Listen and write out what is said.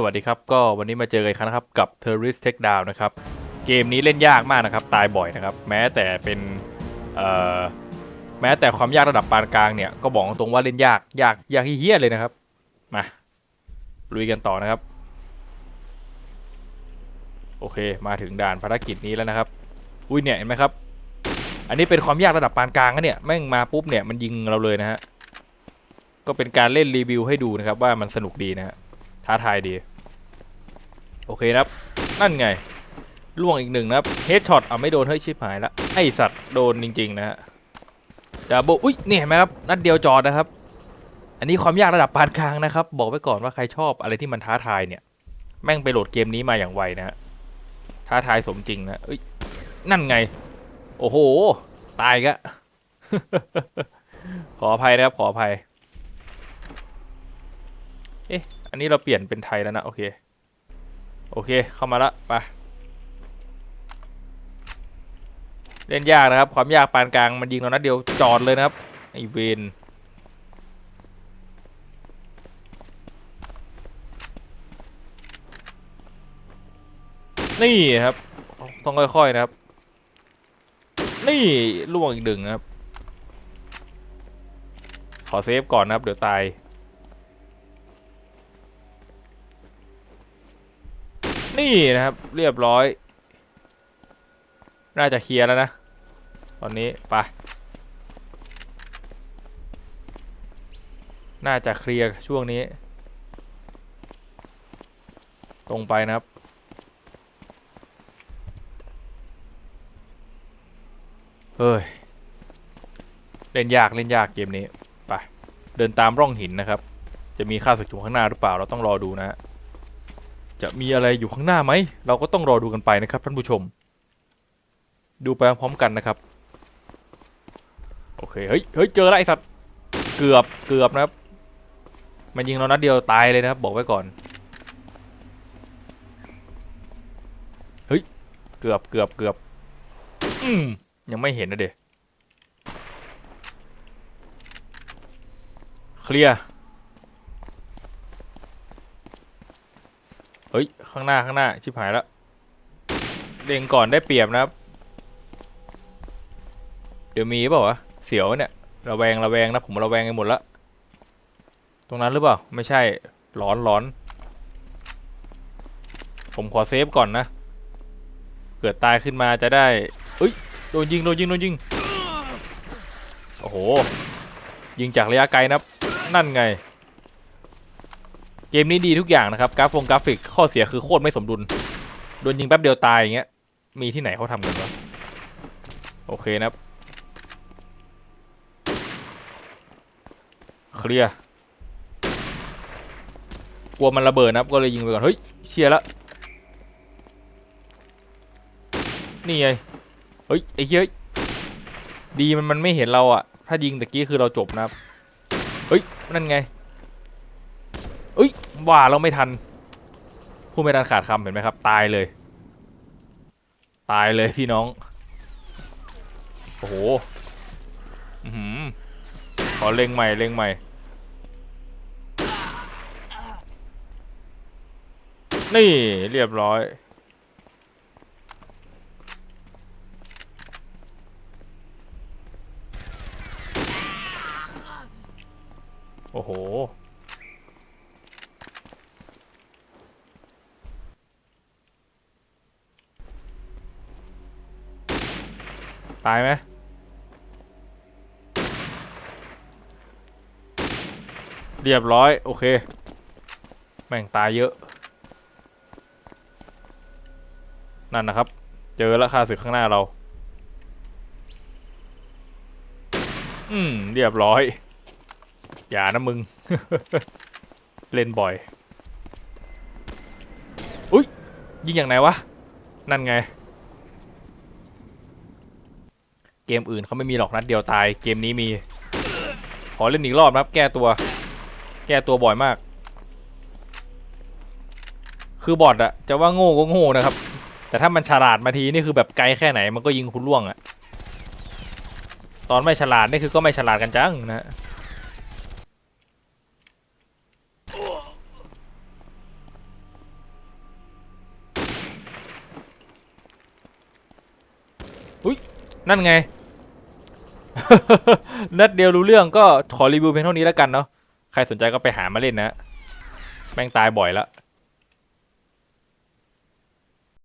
สวัสดีครับ ก็วันนี้มาเจอกันครั้งนะครับ กับ Terrorist Takedown นะครับ เกมนี้เล่นยากมากนะครับ ตายบ่อยนะครับ แม้แต่เป็นแม้แต่ความยากระดับปานกลางเนี่ย ก็บอกตรงว่าเล่นยาก ยาก ยากเฮี้ยเลยนะครับ มาลุยกันต่อนะครับ โอเค มาถึงด่านภารกิจนี้แล้วนะครับ อุ้ยเนี่ยเห็นไหมครับ อันนี้เป็นความยากระดับปานกลางนะเนี่ย แม่งมาปุ๊บเนี่ยมันยิงเราเลยนะฮะ ก็เป็นการเล่นรีวิวให้ดูนะครับว่ามันสนุกดีนะฮะ ท้าทายดี โอเคนะครับ นั่นไง ล่วงอีกหนึ่งนะครับเฮดช็อตเอาไม่โดนเฮ้ยชิบหายละไอสัตว์โดนจริง ๆ นะฮะดับเบิลอุ้ยนี่เห็นไหมครับ นัดเดียวจอดนะครับ อันนี้ความยากระดับปานกลางนะครับ บอกไว้ก่อนว่าใครชอบอะไรที่มันท้าทายเนี่ย แม่งไปโหลดเกมนี้มาอย่างไวนะฮะท้าทายสมจริงนะเอ้ยนั่นไง โอ้โห ตายกะขออภัยนะครับ ขออภัย เอ๊ะ อันนี้เราเปลี่ยนเป็นไทยแล้วนะ โอเค โอเค เข้ามาละไป เล่นยากนะครับ ความยากปานกลาง มันยิงเรานัดเดียวจอดเลยนะครับ ไอเวนนี่ครับ ต้องค่อยๆนะครับ นี่ล่วงอีกหนึ่งนะครับ ขอเซฟก่อนนะครับ เดี๋ยวตาย นี่นะครับ เรียบร้อย น่าจะเคลียร์แล้วนะ ตอนนี้ไป น่าจะเคลียร์ช่วงนี้ ตรงไปนะครับเฮ้ย เล่นยากเล่นยากเกมนี้ ไป เดินตามร่องหินนะครับ จะมีค่าศึกอยู่ข้างหน้าหรือเปล่าเราต้องรอดูนะฮะ จะมีอะไรอยู่ข้างหน้าไหม เราก็ต้องรอดูกันไปนะครับท่านผู้ชม ดูไปพร้อมกันนะครับ โอเค เฮ้ย เฮ้ย เจอแล้วไอสัตว์ เกือบ เกือบนะครับ มันยิงเรานัดเดียวตายเลยนะครับ บอกไว้ก่อน เฮ้ย เกือบ เกือบ เกือบ อืมยังไม่เห็นนะเด็กเคลียร์ เฮ้ย ข้างหน้าข้างหน้า ชิบหายแล้วเล็งก่อนได้เปรียบนะครับ เดี๋ยวมีเปล่าวะ เสียวเนี่ย ระแวงระแวงนะ ผมระแวงไปหมดละตรงนั้นหรือเปล่า ไม่ใช่ หลอนหลอน ผมขอเซฟก่อนนะ เกิดตายขึ้นมาจะได้เอ้ย โดนยิง โดนยิง โดนยิง โอ้โห ยิงจากระยะไกลนะนั่นไง เกมนี้ดีทุกอย่างนะครับกราฟงกราฟิกข้อเสียคือโคตรไม่สมดุลโดนยิงแป๊บเดียวตายอย่างเงี้ยมีที่ไหนเขาทำกันวะโอเคนะครับเคลียร์กลัวมันระเบิดนะครับ ก็เลยยิงไปก่อน เฮ้ยเชียร์ละนี่ไงเฮ้ยไอ้เฮ้ยดีมันมันไม่เห็นเราอะถ้ายิงตะกี้คือเราจบนะครับ เฮ้ยนั่นไง เอ้ยว่าเราไม่ทันพูดไม่ทันขาดคำเห็นไหมครับ ตายเลย ตายเลยพี่น้อง โอ้โหอือหือขอเล็งใหม่เล็งใหม่นี่เรียบร้อยโอ้โห ตายไหมเรียบร้อย โอเค แม่งตายเยอะ นั่นนะครับ เจอแล้วค่าศึกข้างหน้าเรา อืม เรียบร้อย อย่านะมึง เล่นบ่อย อุ้ยยิงอย่างไหนวะ นั่นไง เกมอื่นเขาไม่มีหรอกนัดเดียวตาย เกมนี้มี ขอเล่นอีกรอบนะครับ แก้ตัว แก้ตัวบ่อยมาก คือบอทอะจะว่าโง่ก็โง่นะครับ แต่ถ้ามันฉลาดมาทีนี่คือแบบไกลแค่ไหนมันก็ยิงคุณล่วงอะตอนไม่ฉลาดนี่คือก็ไม่ฉลาดกันจังนะอุ้ยนั่นไง นัดเดียวรู้เรื่องก็ขอรีวิวเพียงเท่านี้แล้วกันเนาะใครสนใจก็ไปหามาเล่นนะแม่งตายบ่อยแล้ว